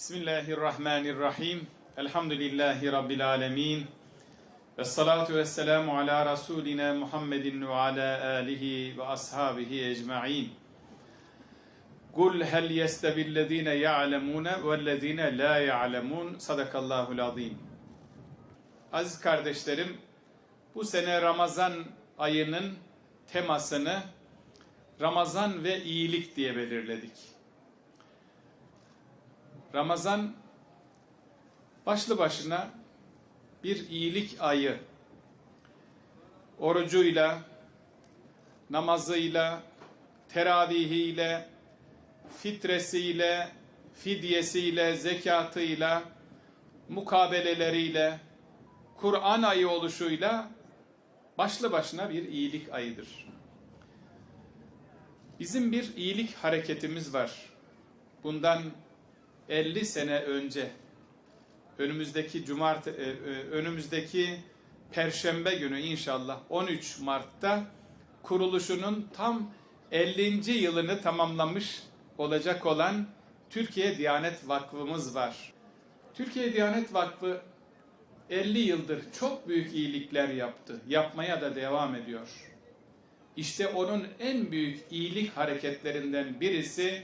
Bismillahirrahmanirrahim. Elhamdülillahi Rabbil alemin. Ve salatu ve selamu ala Resulina Muhammedin ve ala alihi ve ashabihi ecma'in. Kul hel yestevillezine ya'lemune vellezine la ya'lemun. Sadakallahul azim. Aziz kardeşlerim, bu sene Ramazan ayının temasını Ramazan ve iyilik diye belirledik. Ramazan başlı başına bir iyilik ayı. Orucuyla, namazıyla, teravihiyle, fitresiyle, fidyesiyle, zekatıyla, mukabeleleriyle, Kur'an ayı oluşuyla başlı başına bir iyilik ayıdır. Bizim bir iyilik hareketimiz var. Bundan 50 sene önce önümüzdeki cumart e, e, önümüzdeki perşembe günü inşallah 13 Mart'ta kuruluşunun tam 50. yılını tamamlamış olacak olan Türkiye Diyanet Vakfımız var. Türkiye Diyanet Vakfı 50 yıldır çok büyük iyilikler yaptı. Yapmaya da devam ediyor. İşte onun en büyük iyilik hareketlerinden birisi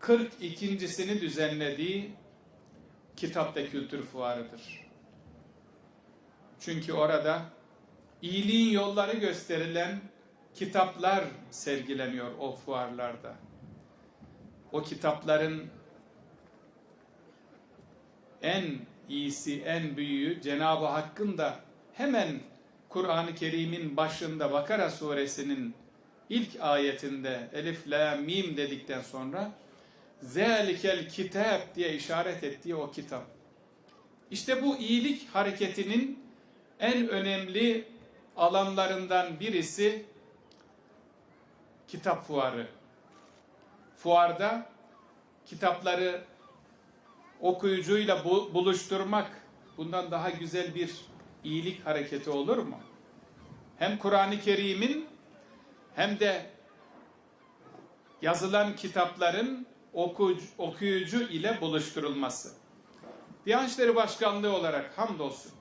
42.sini düzenlediği Kitap Kültür Fuarı'dır. Çünkü orada iyiliğin yolları gösterilen kitaplar sergileniyor o fuarlarda. O kitapların en iyisi, en büyüğü Cenab-ı Hakk'ın da hemen Kur'an-ı Kerim'in başında Bakara suresinin ilk ayetinde Elif, La, Mim dedikten sonra Zelikel kitap diye işaret ettiği o kitap. İşte bu iyilik hareketinin en önemli alanlarından birisi kitap fuarı. Fuarda kitapları okuyucuyla buluşturmak bundan daha güzel bir iyilik hareketi olur mu? Hem Kur'an-ı Kerim'in hem de yazılan kitapların okuyucu, okuyucu ile buluşturulması. Diyanet İşleri Başkanlığı olarak hamdolsun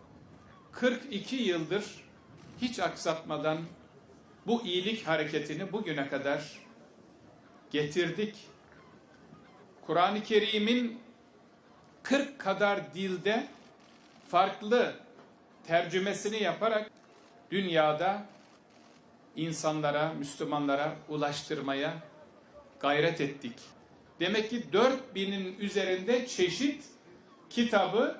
42 yıldır hiç aksatmadan bu iyilik hareketini bugüne kadar getirdik. Kur'an-ı Kerim'in 40 kadar dilde farklı tercümesini yaparak dünyada insanlara, Müslümanlara ulaştırmaya gayret ettik. Demek ki 4000'in üzerinde çeşit kitabı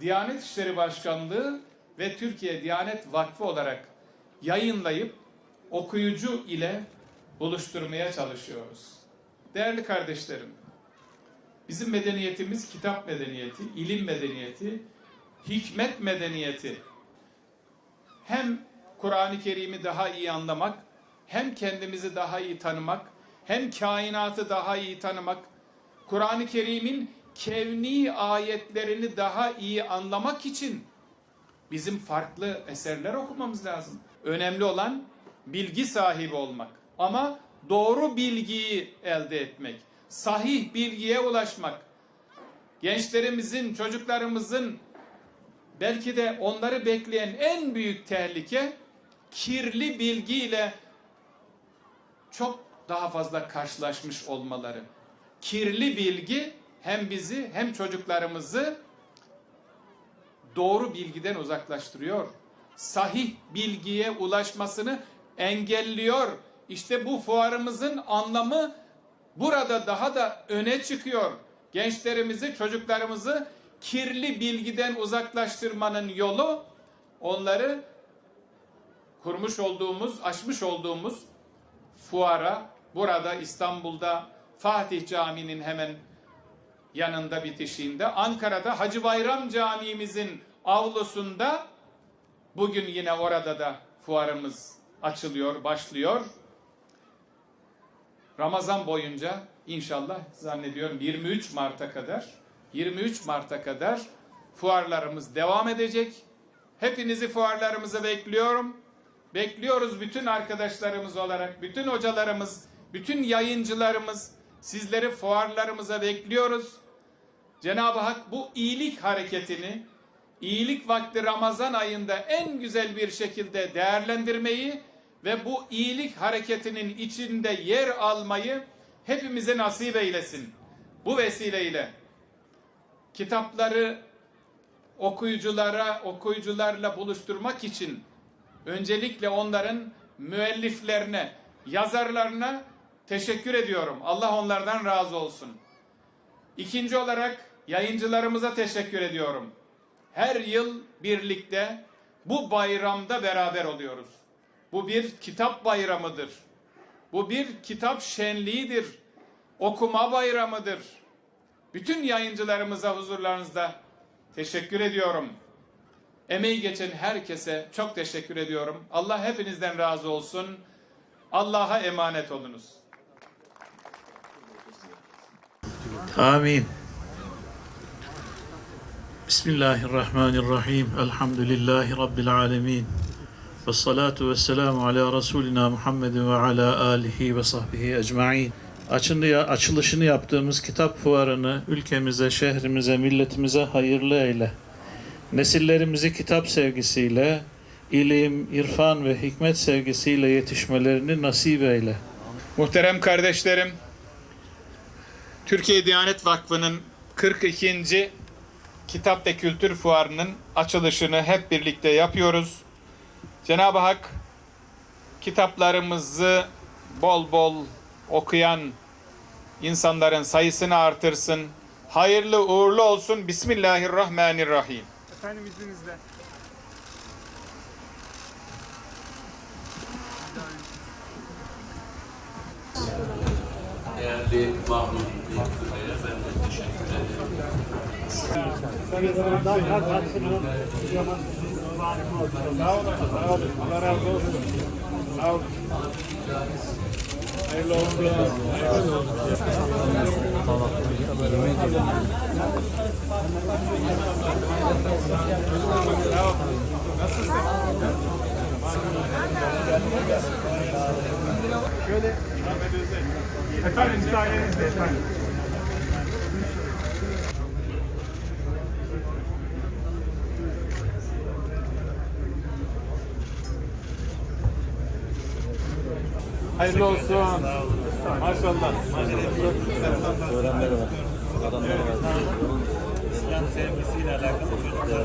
Diyanet İşleri Başkanlığı ve Türkiye Diyanet Vakfı olarak yayınlayıp okuyucu ile buluşturmaya çalışıyoruz. Değerli kardeşlerim, bizim medeniyetimiz kitap medeniyeti, ilim medeniyeti, hikmet medeniyeti. Hem Kur'an-ı Kerim'i daha iyi anlamak, hem kendimizi daha iyi tanımak, hem kainatı daha iyi tanımak, Kur'an-ı Kerim'in kevni ayetlerini daha iyi anlamak için bizim farklı eserler okumamız lazım. Önemli olan bilgi sahibi olmak. Ama doğru bilgiyi elde etmek, sahih bilgiye ulaşmak. Gençlerimizin, çocuklarımızın belki de onları bekleyen en büyük tehlike kirli bilgiyle çok daha fazla karşılaşmış olmaları. Kirli bilgi hem bizi hem çocuklarımızı doğru bilgiden uzaklaştırıyor. Sahih bilgiye ulaşmasını engelliyor. İşte bu fuarımızın anlamı burada daha da öne çıkıyor. Gençlerimizi, çocuklarımızı kirli bilgiden uzaklaştırmanın yolu onları kurmuş olduğumuz, açmış olduğumuz fuara burada İstanbul'da Fatih Camii'nin hemen yanında bitişiğinde Ankara'da Hacı Bayram Camii'mizin avlusunda bugün yine orada da fuarımız açılıyor, başlıyor. Ramazan boyunca inşallah zannediyorum 23 Mart'a kadar 23 Mart'a kadar fuarlarımız devam edecek. Hepinizi fuarlarımıza bekliyorum. Bekliyoruz bütün arkadaşlarımız olarak, bütün hocalarımız, bütün yayıncılarımız sizleri fuarlarımıza bekliyoruz. Cenab-ı Hak bu iyilik hareketini iyilik vakti Ramazan ayında en güzel bir şekilde değerlendirmeyi ve bu iyilik hareketinin içinde yer almayı hepimize nasip eylesin. Bu vesileyle kitapları okuyuculara, okuyucularla buluşturmak için öncelikle onların müelliflerine, yazarlarına teşekkür ediyorum. Allah onlardan razı olsun. İkinci olarak yayıncılarımıza teşekkür ediyorum. Her yıl birlikte bu bayramda beraber oluyoruz. Bu bir kitap bayramıdır. Bu bir kitap şenliğidir. Okuma bayramıdır. Bütün yayıncılarımıza huzurlarınızda teşekkür ediyorum. Emeği geçen herkese çok teşekkür ediyorum. Allah hepinizden razı olsun. Allah'a emanet olunuz. Amin. Bismillahirrahmanirrahim. Elhamdülillahi Rabbil alemin. Ve salatu ve selamu ala Resulina Muhammedin ve ala alihi ve sahbihi ecma'in. Açını, açılışını yaptığımız kitap fuarını ülkemize, şehrimize, milletimize hayırlı eyle. Nesillerimizi kitap sevgisiyle, ilim, irfan ve hikmet sevgisiyle yetişmelerini nasip eyle. Muhterem kardeşlerim, Türkiye Diyanet Vakfı'nın 42. Kitap ve Kültür Fuarı'nın açılışını hep birlikte yapıyoruz. Cenab-ı Hak kitaplarımızı bol bol okuyan insanların sayısını artırsın. Hayırlı uğurlu olsun. Bismillahirrahmanirrahim. Efendim izninizle. Değerli Mahmut Bey'e ben de teşekkür ederim. Sağ olun, sağ olun. Allah razı olsun. Sağ olun. Hayırlı olsun. Hayırlı olsun. Sağ olun. Nasılsın? Şöyle. Efendim müsaadenizle efendim. Hayırlı olsun. Maşallah. Öğrenler var. Adamlar var. İslam sevgisiyle alakalı çocuklar.